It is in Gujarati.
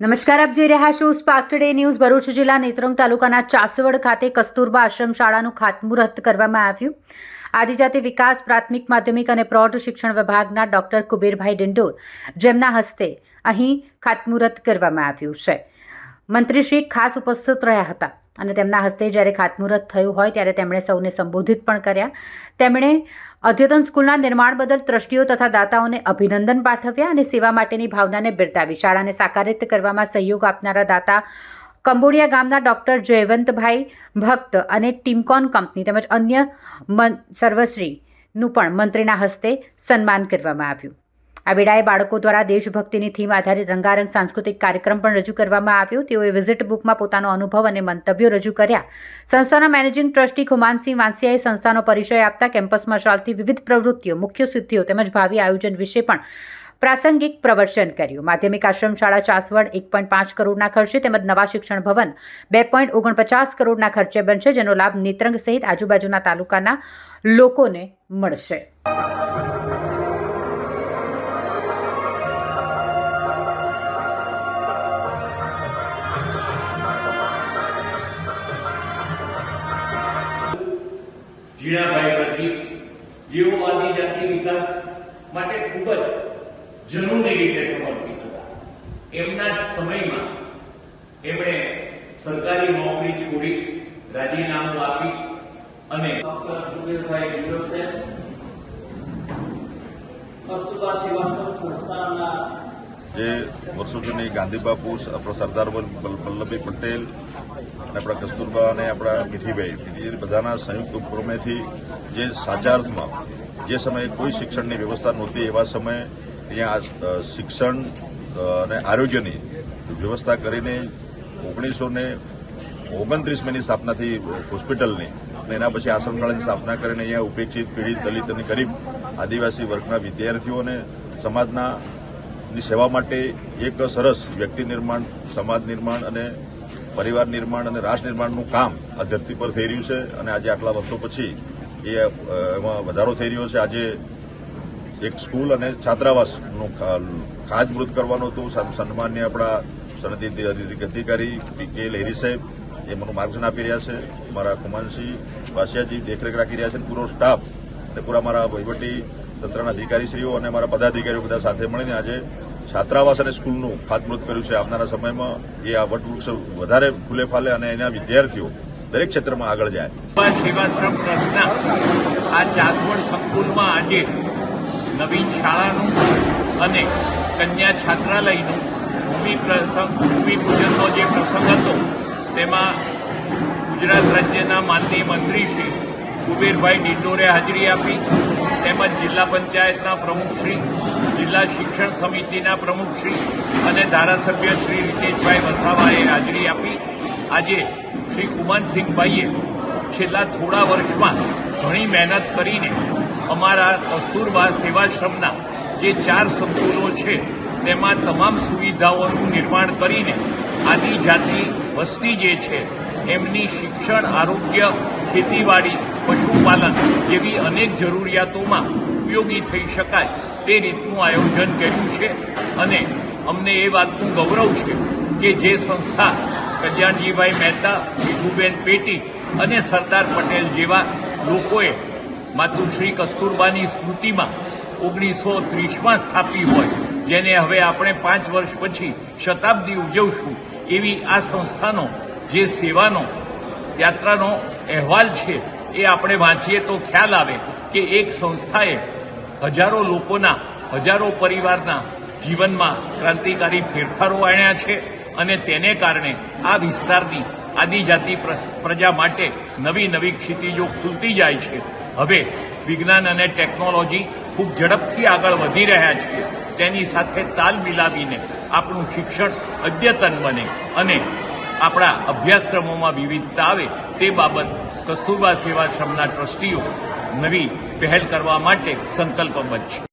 નમસ્કાર, આપ જોઈ રહ્યા છો સ્પાર્ક ટુડે ન્યૂઝ ભરૂચ જિલ્લા નેત્રંગ તાલુકાના ચાસવડ ખાતે કસ્તુરબા આશ્રમ શાળાનું ખાતમુહૂર્ત કરવામાં આવ્યું. આદિજાતિ વિકાસ, પ્રાથમિક, માધ્યમિક અને પ્રૌઢ શિક્ષણ વિભાગના ડોક્ટર કુબેરભાઈ ડિંડોર જેમના હસ્તે અહીં ખાતમુહૂર્ત કરવામાં આવ્યું છે. મંત્રીશ્રી ખાસ ઉપસ્થિત રહ્યા હતા અને તેમના હસ્તે જ્યારે ખાતમુહૂર્ત થયું હોય ત્યારે તેમણે સૌને સંબોધિત પણ કર્યા. તેમણે અદ્યતન સ્કૂલના નિર્માણ બદલ ટ્રસ્ટીઓ તથા દાતાઓને અભિનંદન પાઠવ્યા અને સેવા માટેની ભાવનાને બિરદાવી. શાળાને સાકારિત કરવામાં સહયોગ આપનારા દાતા કંબોડિયા ગામના ડૉક્ટર જયવંતભાઈ ભક્ત અને ટીમકોન કંપની તેમજ અન્ય સર્વશ્રીનું પણ મંત્રીના હસ્તે સન્માન કરવામાં આવ્યું. આ વેળાએ બાળકો દ્વારા દેશભક્તિની થીમ આધારિત રંગારંગ સાંસ્કૃતિક કાર્યક્રમ પણ રજૂ કરવામાં આવ્યો. તેઓએ વિઝિટ બુકમાં પોતાનો અનુભવ અને મંતવ્યો રજૂ કર્યા. સંસ્થાના મેનેજિંગ ટ્રસ્ટી ખુમાનસિંહ વાંસિયાએ સંસ્થાનો પરિચય આપતા કેમ્પસમાં ચાલતી વિવિધ પ્રવૃત્તિઓ, મુખ્ય સિદ્ધિઓ તેમજ ભાવિ આયોજન વિશે પણ પ્રાસંગિક પ્રવચન કર્યું. માધ્યમિક આશ્રમ શાળા ચાસવડ એક પોઈન્ટ પાંચ કરોડના ખર્ચે તેમજ નવા શિક્ષણ ભવન બે પોઈન્ટ ઓગણપચાસ કરોડના ખર્ચે બનશે, જેનો લાભ નેત્રંગ સહિત આજુબાજુના તાલુકાના લોકોને મળશે. જીણાભાઈ વર્ગી, જેઓ આદિજાતિ વિકાસ માટે ખૂબ જ જરૂરી રીતે સમર્પિત હતા. એમના સમયમાં એમણે સરકારી નોકરી છોડી રાજીનામું આપી અને ડિંડોર સાહેબ કસ્તુરબા સેવાશ્રમ સંસ્થાના જે વર્ષો જૂની ગાંધી બાપુ, આપણા સરદાર વલ્લભભાઈ પટેલ અને આપણા કસ્તુરબા અને આપણા મીઠીભાઈ એ બધાના સંયુક્ત ઉપક્રમેથી જે સાચા અર્થમાં જે સમયે કોઈ શિક્ષણની વ્યવસ્થા નહોતી, એવા સમયે અહીંયા શિક્ષણ અને આરોગ્યની વ્યવસ્થા કરીને ઓગણીસો ને ઓગણત્રીસમીની સ્થાપનાથી હોસ્પિટલની અને એના પછી આશ્રમ શાળાની સ્થાપના કરીને અહીંયા ઉપેક્ષિત પીડિત દલિત અને ગરીબ આદિવાસી વર્ગના વિદ્યાર્થીઓને સમાજના ની સેવા માટે એક સરસ વ્યક્તિ નિર્માણ, સમાજ નિર્માણ અને પરિવાર નિર્માણ અને રાષ્ટ્ર નિર્માણનું કામ આ ધરતી પર થઈ રહ્યું છે અને આજે આટલા વર્ષો પછી એ એમાં વધારો થઈ રહ્યો છે. આજે એક સ્કૂલ અને છાત્રાવાસનું ખા- ખાતમુહૂર્ત કરવાનું હતું સન્- સન્માનીય આપણા સનદી અધિકારી પી કે લહેરી સાહેબ એ મને માર્ગદર્શન આપી રહ્યા છે. મારા કુમાનસિંહ વાસિયાજી દેખરેખ રાખી રહ્યા છે પૂરો સ્ટાફ અને પૂરા મારા વહીવટી તંત્રના અધિકારીશ્રીઓ અને મારા પદાધિકારીઓ બધા સાથે મળીને આજે છાત્રાવાસ અને સ્કૂલનું ખાતમુહૂર્ત કર્યું છે. આવનારા સમયમાં એ આ વટવૃક્ષ વધારે ફૂલે ફાલે અને એના વિદ્યાર્થીઓ દરેક ક્ષેત્રમાં આગળ જાય. સેવા સેવાશ્રમ ટ્રસ્ટના આ ચાસવડ સંકુલમાં આજે નવીન શાળાનું અને કન્યા છાત્રાલયનું ભૂમિ પ્રસંગ ભૂમિપૂજનનો જે પ્રસંગ હતો, તેમાં ગુજરાત રાજ્યના માનનીય મંત્રી શ્રી કુબેરભાઈ ડિંડોરે હાજરી આપી, તેમજ જિલ્લા પંચાયતના પ્રમુખશ્રી જિલ્લા શિક્ષણ સમિતિના પ્રમુખશ્રી અને ધારાસભ્ય શ્રી રીતેશભાઈ વસાવાએ હાજરી આપી. આજે શ્રી કુમાનસિંહભાઈએ છેલ્લા થોડા વર્ષમાં ઘણી મહેનત કરીને અમારા કસ્તુરબા સેવાશ્રમના જે ચાર સંકુલો છે, તેમાં તમામ સુવિધાઓનું નિર્માણ કરીને આદિજાતિ વસ્તી જે છે, એમની શિક્ષણ, આરોગ્ય, ખેતીવાડી પશુપાલન જેવી અનેક જરૂરિયાતોમાં ઉપયોગી થઈ શકાય તે રીતનું આયોજન કર્યું છે. અને અમને એ વાતનું ગૌરવ છે કે જે સંસ્થા કલ્યાણજીભાઈ મહેતા વિભુબેન પેટી અને સરદાર પટેલ જેવા લોકોએ માતુશ્રી કસ્તુરબાની સ્મૃતિમાં ઓગણીસો ત્રીસમાં સ્થાપી હોય, જેને હવે આપણે પાંચ વર્ષ પછી શતાબ્દી ઉજવશું, એવી આ સંસ્થાનો જે સેવાનો, યાત્રાનો અહેવાલ છે એ આપણે વાંચીએ તો ખ્યાલ આવે કે એક સંસ્થાએ હજારો લોકોના, હજારો પરિવારના જીવનમાં ક્રાંતિકારી ફેરફારો આણ્યા છે અને તેને કારણે આ વિસ્તારની આદિજાતિ પ્રજા માટે નવી નવી ક્ષિતિજો ખુલતી જાય છે. હવે વિજ્ઞાન અને ટેકનોલોજી ખૂબ ઝડપથી આગળ વધી રહ્યા છે. તેની સાથે તાલ મિલાવીને આપણું શિક્ષણ અદ્યતન બને અને આપણા અભ્યાસક્રમોમાં વિવિધતા આવે તે બાબત કસ્તુરબા સેવાશ્રમના ટ્રસ્ટીઓ નવી પહેલ કરવા માટે સંકલ્પબદ્ધ છે.